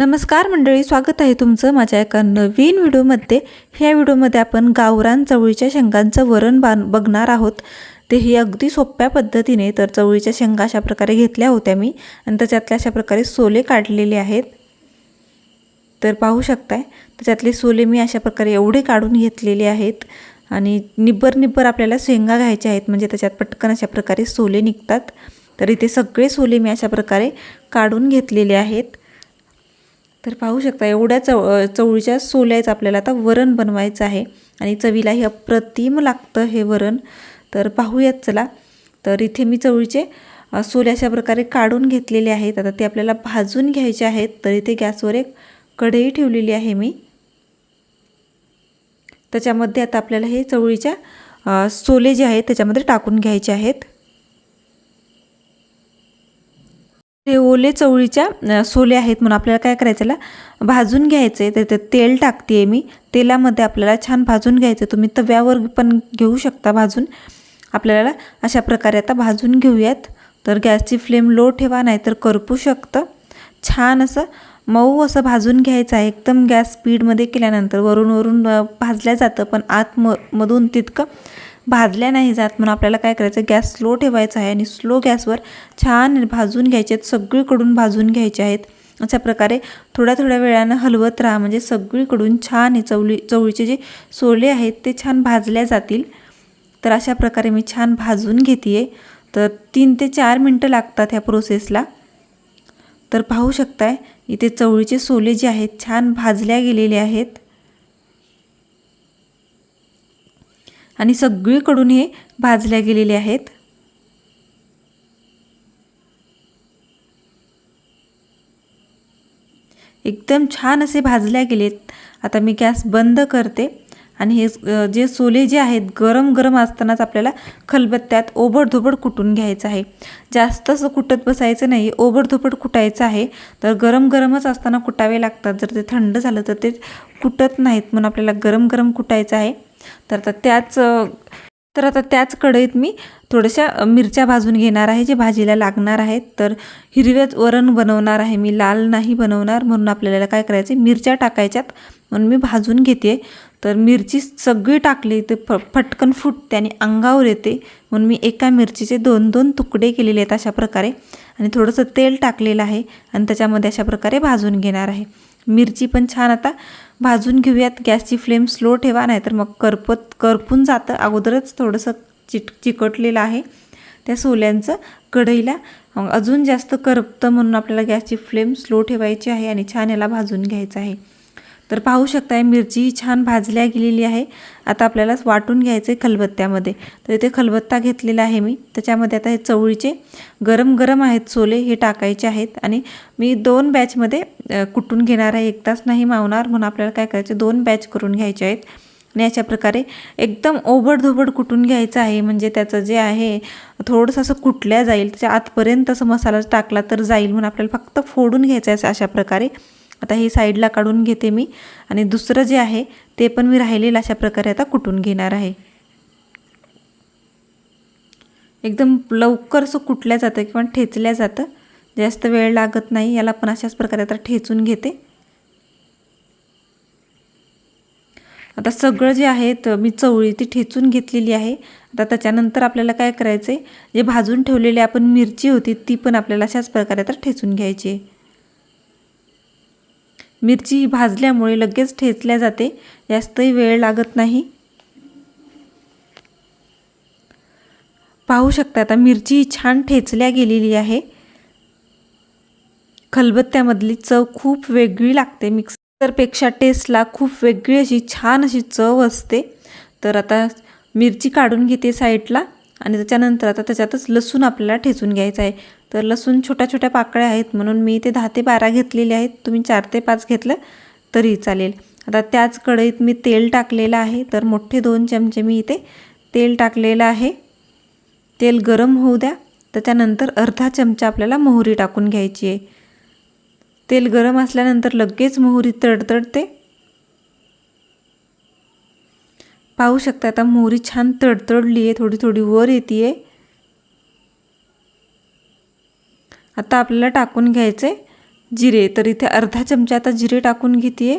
नमस्कार मंडळी स्वागत आहे तुमचं माझ्या एका नवीन व्हिडिओमध्ये. ह्या व्हिडिओमध्ये आपण गावरान चवळीच्या शेंगांचं वरण बान बघणार आहोत. ते ही अगदी सोप्या पद्धतीने तर चवळीच्या शेंगा अशा प्रकारे घेतल्या होत्या मी आणि त्याच्यातल्या अशा प्रकारे सोले काढलेले आहेत. तर पाहू शकताय त्याच्यातले सोले मी अशा प्रकारे एवढे काढून घेतलेले आहेत आणि निब्बर निब्बर आपल्याला शेंगा घ्यायच्या आहेत म्हणजे त्याच्यात पटकन अशा प्रकारे सोले निघतात. तर इथे सगळे सोले मी अशा प्रकारे काढून घेतलेले आहेत. तर पाहू शकता एवढ्या चव चवळीच्या सोल्याचं आपल्याला. आता वरण बनवायचं आहे आणि चवीलाही अप्रतिम लागतं हे वरण. तर पाहूयात चला. तर इथे मी चवळीचे सोले अशा प्रकारे काढून घेतलेले आहेत. आता ते आपल्याला भाजून घ्यायचे आहेत. तर इथे गॅसवर एक कढई ठेवलेली आहे मी. त्याच्यामध्ये आता आपल्याला हे चवळीच्या सोले जे आहेत त्याच्यामध्ये टाकून घ्यायचे आहेत. ते ओले चवळीच्या सोले आहेत म्हणून आपल्याला काय करायचं भाजून घ्यायचं. आहे तर ते तेल टाकते आहे मी. तेलामध्ये आपल्याला छान भाजून घ्यायचं. तुम्ही तव्यावर पण घेऊ शकता भाजून. आपल्याला अशा प्रकारे आता भाजून घेऊयात. तर गॅसची फ्लेम लो ठेवा नाहीतर करपू शकतं. छान असं मऊ असं भाजून घ्यायचं आहे. एकदम गॅस स्पीडमध्ये केल्यानंतर वरून वरून भाजल्या जातं पण आत म मधून तितकं भाजल्या नाही जात म्हणून आपल्याला काय करायचं? गॅस स्लो ठेवायचा आहे आणि स्लो गॅसवर छान भाजून घ्यायचे आहेत. सगळीकडून भाजून घ्यायचे आहेत. अशा प्रकारे थोड्या थोड्या वेळानं हलवत राहा. म्हणजे सगळीकडून छान हे चवळी चवळीचे जे सोले आहेत ते छान भाजल्या जातील. तर अशा प्रकारे मी छान भाजून घेते आहे तर तीन ते चार मिनटं लागतात ह्या प्रोसेसला. तर पाहू शकताय इथे चवळीचे सोले जे आहेत छान भाजल्या गेलेले आहेत. आणि सगळीकडून हे भाजल्या गेलेले आहेत. एकदम छान असे भाजल्या गेलेत. आता मी गॅस बंद करते आणि हे जे सोले जे आहेत गरम गरम असतानाच आपल्याला खलबत्त्यात ओबडधोबड कुटून घ्यायचं आहे. जास्त असं कुटत बसायचं नाही ओबडधोबड कुटायचं आहे. तर गरम गरमच असताना कुटावे लागतात. जर ते थंड झालं तर ते कुटत नाहीत म्हणून आपल्याला गरम गरम कुटायचं आहे. तर आता त्याच तर आता त्याच कढईत मी थोड्याशा मिरच्या भाजून घेणार आहे जे भाजीला लागणार आहेत. तर हिरव्याच वरण बनवणार आहे मी लाल नाही बनवणार म्हणून आपल्याला काय करायचं मिरच्या टाकायच्यात म्हणून मी भाजून घेते तर मिरची सगळी टाकली ते फ फटकन फुटते आणि अंगावर येते म्हणून मी एका मिरचीचे दोन दोन तुकडे केलेले आहेत अशा प्रकारे. आणि थोडंसं तेल टाकलेलं आहे आणि त्याच्यामध्ये अशा प्रकारे भाजून घेणार आहे. मिरची पण छान आता भाजून घेऊयात. गॅसची फ्लेम स्लो ठेवा नाहीतर मग करपत करपून जातं. अगोदरच थोडंसं चिट चिकटलेलं आहे. त्या सोल्यांचं कढईला अजून जास्त करपतं म्हणून आपल्याला गॅसची फ्लेम स्लो ठेवायची आहे आणि छान याला भाजून घ्यायचं आहे. तर पाहू शकताय मिरची छान भाजल्या गेलेली आहे. आता आपल्याला वाटून घ्यायचं आहे खलबत्त्यामध्ये. तर इथे खलबत्ता घेतलेला आहे मी. त्याच्यामध्ये आता हे चवळीचे गरम गरम आहेत सोले हे टाकायचे आहेत. आणि मी दोन बॅचमध्ये कुटून घेणार आहे. एक तास नाही मावणार म्हणून आपल्याला काय करायचं दोन बॅच करून घ्यायचे आहेत. आणि अशा प्रकारे एकदम ओबडधोबड कुटून घ्यायचं आहे. म्हणजे त्याचं जे आहे थोडंसं असं कुटल्या जाईल. त्याच्या आतपर्यंत असं मसाला टाकला तर जाईल म्हणून आपल्याला फक्त फोडून घ्यायचं आहे अशा प्रकारे. आता हे साईडला काढून घेते मी. आणि दुसरं जे आहे ते पण मी राहिलेलं अशा प्रकारे आता कुटून घेणार आहे. एकदम लवकर असं कुटल्या जातं किंवा ठेचल्या जातं. जास्त वेळ लागत नाही याला पण अशाच प्रकारे आता ठेचून घेते. आता सगळं जे आहे तर मी चवळी ती ठेचून घेतलेली आहे. आता त्याच्यानंतर आपल्याला काय करायचं आहे जे भाजून ठेवलेली आपण मिरची होती ती पण आपल्याला अशाच प्रकारे आता ठेचून घ्यायची आहे. मिरची ही भाजल्यामुळे लगेच ठेचल्या जाते. जास्तही वेळ लागत नाही. पाहू शकता आता मिरची छान ठेचल्या गेलेली आहे. खलबत्त्यामधली चव खूप वेगळी लागते. मिक्सरपेक्षा टेस्टला खूप वेगळी अशी छान अशी चव असते. तर आता मिरची काढून घेते साईडला आणि त्याच्यानंतर आता त्याच्यातच लसूण आपल्याला ठेचून घ्यायचा आहे. तर लसूण छोट्या छोट्या पाकळ्या आहेत म्हणून मी ते दहा ते बारा घेतलेले आहेत. तुम्ही चार ते पाच घेतलं तरी चालेल. आता त्याच कढईत मी तेल टाकलेलं आहे तर मोठे दोन चमचे मी इथे तेल टाकलेलं आहे. तेल गरम होऊ द्या. त्याच्यानंतर अर्धा चमचा आपल्याला मोहरी टाकून घ्यायची आहे. तेल गरम असल्यानंतर लगेच मोहरी तडतडते. पाहू शकता आता मोहरी छान तडतडली आहे थोडी थोडी वर येते आहे आता आपल्याला टाकून घ्यायचे जिरे. तर इथे अर्धा चमचा आता जिरे टाकून घेते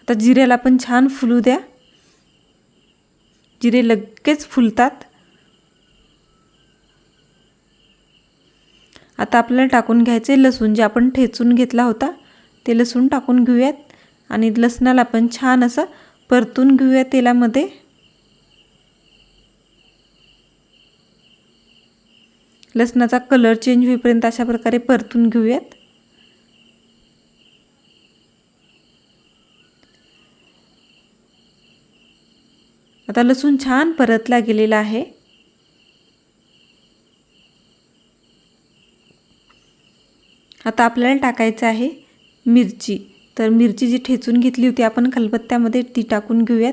आता जिऱ्याला पण छान फुलू द्या. जिरे लगेच फुलतात. आता आपल्याला टाकून घ्यायचे लसूण. जे आपण ठेचून घेतला होता ते लसूण टाकून घेऊयात. आणि लसणाला पण छान असं परतून घेऊया तेलामध्ये. लसणाचा कलर चेंज होईपर्यंत अशा प्रकारे परतून घेऊयात. आता लसूण छान परतला गेलेला आहे. आता आपल्याला टाकायचं आहे मिरची. तर मिरची जी ठेचून घेतली होती आपण खलबत्त्यामध्ये ती टाकून घेऊयात.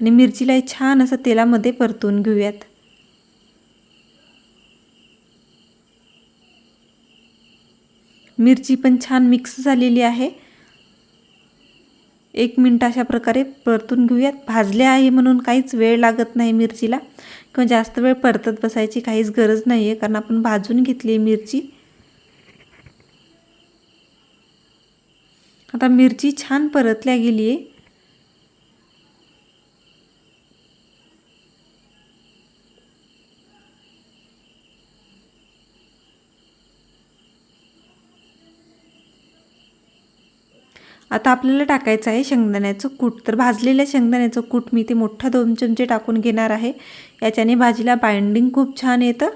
आणि मिरचीलाही छान असं तेलामध्ये परतून घेऊयात. मिरची पण छान मिक्स झालेली आहे. एक मिनट अशा प्रकारे परतून घेऊयात. भाजले आहे म्हणून काहीच वेळ लागत नाही मिरचीला. किंवा जास्त वेळ परतत बसायची काहीच गरज नाही आहे कारण आपण भाजून घेतली आहे मिरची. आता मिरची छान परतल्या गेली आहे आता आपल्याला टाकायचं आहे शेंगदाण्याचं कूट. तर भाजलेल्या शेंगदाण्याचं कूट मी ते मोठं दोन चमचे टाकून घेणार आहे. याच्याने भाजीला बाइंडिंग खूप छान येतं.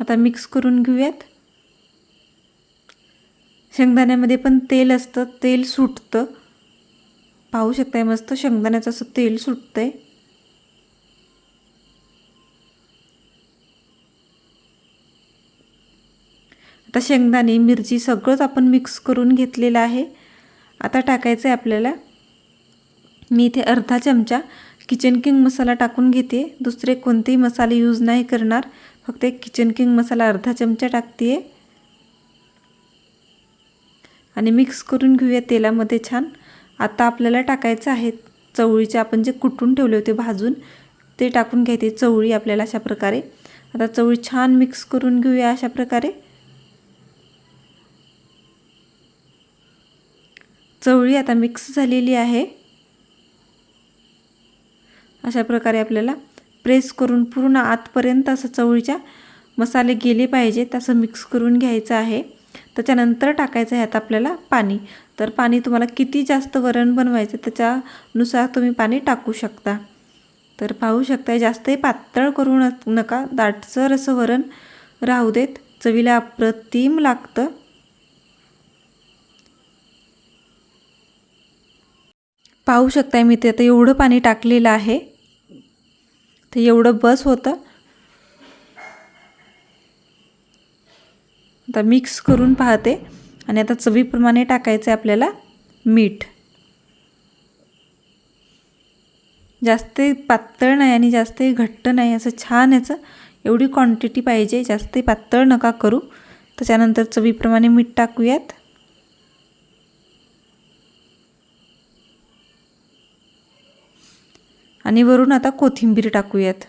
आता मिक्स करून घेऊयात. शेंगदाण्यामध्ये पण तेल असतं तेल सुटतं. पाहू शकताय मस्त शेंगदाण्याचं असं तेल सुटतं आहे आता शेंगदाणे मिरची सगळंच आपण मिक्स करून घेतलेलं आहे. आता टाकायचं आहे आपल्याला. मी इथे अर्धा चमचा किचन किंग मसाला टाकून घेते. दुसरे कोणतेही मसाले यूज नाही करणार. फक्त एक किचन किंग मसाला अर्धा चमचा टाकते आणि मिक्स करून घेऊया तेलामध्ये छान. आता आपल्याला टाकायचं आहे चवळीचे आपण जे कुटून ठेवले होते भाजून ते टाकून घ्यायचे. चवळी आपल्याला अशा प्रकारे. आता चवळी छान मिक्स करून घेऊया अशा प्रकारे. चवळी आता मिक्स झालेली आहे. अशा प्रकारे आपल्याला प्रेस करून पूर्ण आतपर्यंत असं चवळीच्या मसाले गेले पाहिजेत असं मिक्स करून घ्यायचं आहे. त्याच्यानंतर टाकायचं आहे आता आपल्याला पाणी. तर पाणी तुम्हाला किती जास्त वरण बनवायचं त्याच्यानुसार तुम्ही पाणी टाकू शकता. तर पाहू शकता जास्तही पातळ करू नका. दाटसर असं वरण राहू देत. चवीला अप्रतिम लागतं. पाहू शकताय मी ते. आता एवढं पाणी टाकलेलं आहे. ते एवढं बस होतं. आता मिक्स करून पाहते. आणि आता चवीप्रमाणे टाकायचं आहे आपल्याला मीठ. जास्त पातळ नाही आणि जास्त घट्ट नाही. असं छान याचं एवढी क्वांटिटी पाहिजे. जास्त पातळ नका करू. त्याच्यानंतर चवीप्रमाणे मीठ टाकूयात. आणि वरून आता कोथिंबीर टाकूयात.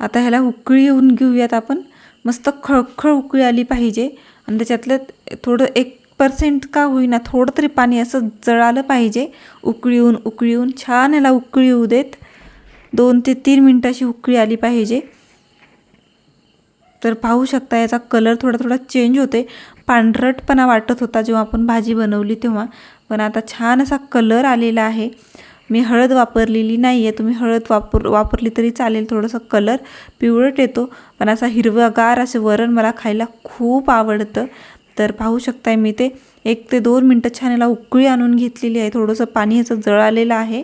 आता ह्याला उकळी येऊन घेऊयात आपण. मस्त खळखळ उकळी आली पाहिजे. आणि त्याच्यातलं थोडं एक पर्सेंट का होईना थोडं तरी पाणी असं जळालं पाहिजे. उकळी येऊन उकळी येऊन छान ह्याला उकळी येऊ देत. दोन ते तीन मिनटाची उकळी आली पाहिजे. तर पाहू शकता याचा कलर थोडा थोडा चेंज होते पांढरटपणा वाटत होता जेव्हा आपण भाजी बनवली तेव्हा. पण आता छान असा कलर आलेला आहे. मी हळद वापरलेली नाही आहे तुम्ही हळद वापर वापरली तरी चालेल. थोडंसं कलर पिवळट येतो. पण असा हिरवगार असं वरण मला खायला खूप आवडतं. तर पाहू शकताय मी ते. एक ते दोन मिनटं छान याला उकळी आणून घेतलेली आहे. थोडंसं पाणी ह्याचं जळालेलं आहे.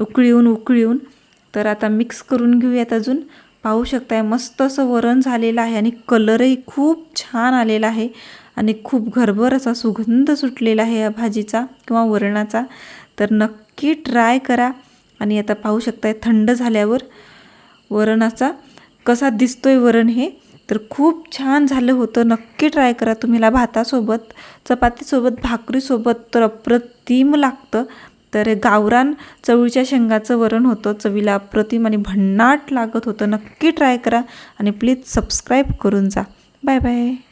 उकळी येऊन उकळी येऊन तर आता मिक्स करून घेऊयात अजून. पाहू शकताय मस्त असं वरण झालेलं आहे आणि कलरही खूप छान आलेला आहे. आणि खूप घरभर असा सुगंध सुटलेला आहे या भाजीचा किंवा वरणाचा. तर नक्की ट्राय करा. आणि आता पाहू शकताय थंड झाल्यावर वरणाचा कसा दिसतोय वरण हे. तर खूप छान झालं होतं. नक्की ट्राय करा तुम्हीला भातासोबत चपातीसोबत भाकरीसोबत तर अप्रतिम लागतं. तर गावरान चवळीच्या शेंगाचं वरण होतं. चवीला अप्रतिम आणि भन्नाट लागत होतं. नक्की ट्राय करा आणि प्लीज सबस्क्राईब करून जा. Bye bye.